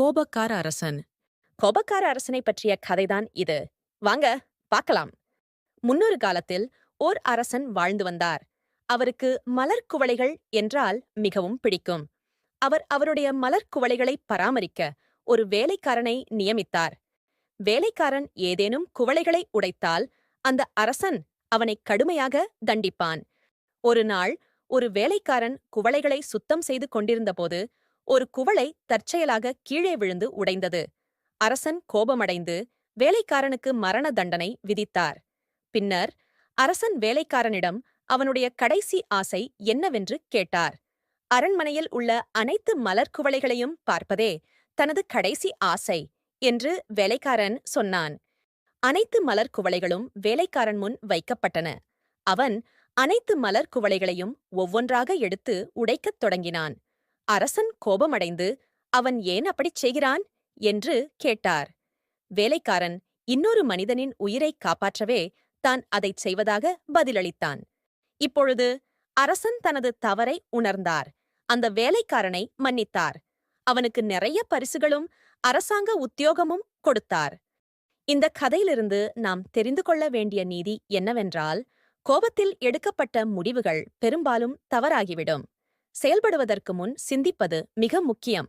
கோபக்கார அரசன். கோபக்கார அரசனை பற்றிய கதைதான் இது. வாங்க பார்க்கலாம். முன்னொரு காலத்தில் ஓர் அரசன் வாழ்ந்து வந்தார். அவருக்கு மலர் குவளைகள் என்றால் மிகவும் பிடிக்கும். அவர் அவருடைய மலர் குவளைகளை பராமரிக்க ஒரு வேலைக்காரனை நியமித்தார். வேலைக்காரன் ஏதேனும் குவளைகளை உடைத்தால் அந்த அரசன் அவனை கடுமையாக தண்டிப்பான். ஒரு நாள் ஒரு வேலைக்காரன் குவளைகளை சுத்தம் செய்து கொண்டிருந்தபோது ஒரு குவளை தற்செயலாக கீழே விழுந்து உடைந்தது. அரசன் கோபமடைந்து வேலைக்காரனுக்கு மரண தண்டனை விதித்தார். பின்னர் அரசன் வேலைக்காரனிடம் அவனுடைய கடைசி ஆசை என்னவென்று கேட்டார். அரண்மனையில் உள்ள அனைத்து மலர் குவளைகளையும் பார்ப்பதே தனது கடைசி ஆசை என்று வேலைக்காரன் சொன்னான். அனைத்து மலர் குவளைகளும் வேலைக்காரன் முன் வைக்கப்பட்டன. அவன் அனைத்து மலர் குவளைகளையும் ஒவ்வொன்றாக எடுத்து உடைக்கத் தொடங்கினான். அரசன் கோபமடைந்து அவன் ஏன் அப்படிச் செய்கிறான்? என்று கேட்டார். வேலைக்காரன் இன்னொரு மனிதனின் உயிரைக் காப்பாற்றவே தான் அதைச் செய்வதாக பதிலளித்தான். இப்பொழுது அரசன் தனது தவறை உணர்ந்தார். அந்த வேலைக்காரனை மன்னித்தார். அவனுக்கு நிறைய பரிசுகளும் அரசாங்க உத்தியோகமும் கொடுத்தார். இந்த கதையிலிருந்து நாம் தெரிந்து கொள்ள வேண்டிய நீதி என்னவென்றால் கோபத்தில் எடுக்கப்பட்ட முடிவுகள் பெரும்பாலும் தவறாகிவிடும். செயல்படுவதற்கு முன் சிந்திப்பது மிக முக்கியம்.